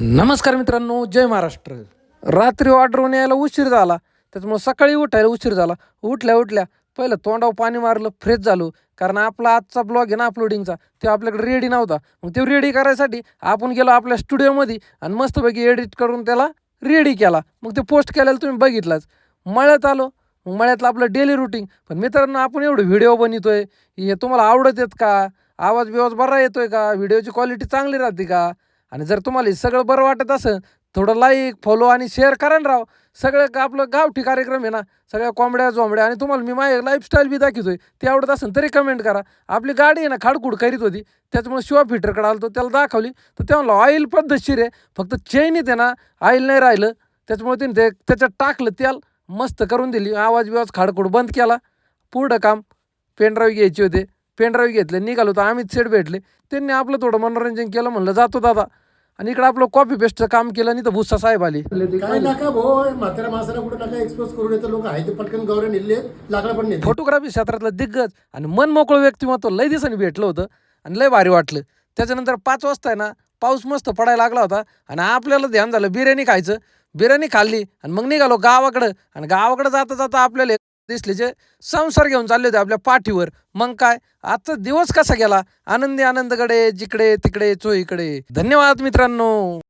नमस्कार मित्रांनो जय महाराष्ट्र. रात्री ऑर्डरवरून यायला उशीर झाला त्याच्यामुळे सकाळी उठायला उशीर झाला. उठल्या उठल्या पहिलं तोंडावर पाणी मारलं फ्रेश झालो. कारण आपला आजचा ब्लॉग आहे ना अपलोडिंगचा तो आपल्याकडे रेडी नव्हता. मग ते रेडी करायसाठी आपण गेलो आपल्या स्टुडिओमध्ये आणि मस्तपैकी एडिट करून त्याला रेडी केला. मग ते पोस्ट केलेलं तुम्ही बघितलाच. मळ्यात आलो मग मळ्यातलं आपलं डेली रुटीन पण मित्रांनो आपण एवढं व्हिडिओ बनवतो आहे हे तुम्हाला आवडत आहेत का? आवाज बिवाज बरा येतोय का? व्हिडिओची क्वालिटी चांगली राहते का? आणि जर तुम्हाला हे सगळं बरं वाटत असेल थोडं लाईक फॉलो आणि शेअर करा ना राव. सगळं का आपलं गावठी कार्यक्रम आहे ना सगळ्या कोंबड्या जोंबड्या आणि तुम्हाला मी माझ्या लाईफस्टाईल बी दाखवतोय ते आवडत असेल तरी कमेंट करा. आपली गाडी आहे ना खाडकूड करीत होती त्याच्यामुळे शिवा फिटरकडे आलो होतो त्याला दाखवली. तर ते म्हणलं ऑइल पद्धतशीर आहे फक्त चैनीत आहे ना ऑइल नाही राहिलं. त्याच्यामुळे तिने ते त्याच्यात टाकलं तेल मस्त करून दिली. आवाज बिवाज खाडकूड बंद केला. पुढं काम पेनड्राईव्ह घ्यायचे होते. पेनड्राईव्ह घेतले निघालो तर अमित सेठ भेटले. त्यांनी आपलं थोडं मनोरंजन केलं म्हणलं जातो दादा. आणि इकडं आपलं कॉपी पेस्टचं काम केलं नाही तर भुस्सा साहेब आली. काय नका म्हाताऱ्या माणसाला कुठं नका एक्सपोज करून येतं लोक आहे ते पटकन नेले लाकडं पण नेले फोटोग्राफी क्षेत्रातलं दिग्गज आणि मनमोकळं व्यक्तिमत्व लय दिवसांनी भेटलं होतं आणि लय भारी वाटलं. त्याच्यानंतर पाच वाजता आहे ना पाऊस मस्त पडायला लागला होता आणि आपल्याला ध्यान झालं बिर्याणी खायचं. बिर्याणी खाल्ली आणि मग निघालो गावाकडं आणि गावाकडं जाता जाता आपल्याला दिसले जे संसार घेऊन चालले होते आपल्या पाठीवर. मग काय? आजचा दिवस कसा गेला? आनंदी आनंदकडे जिकडे तिकडे चोईकडे धन्यवाद मित्रांनो.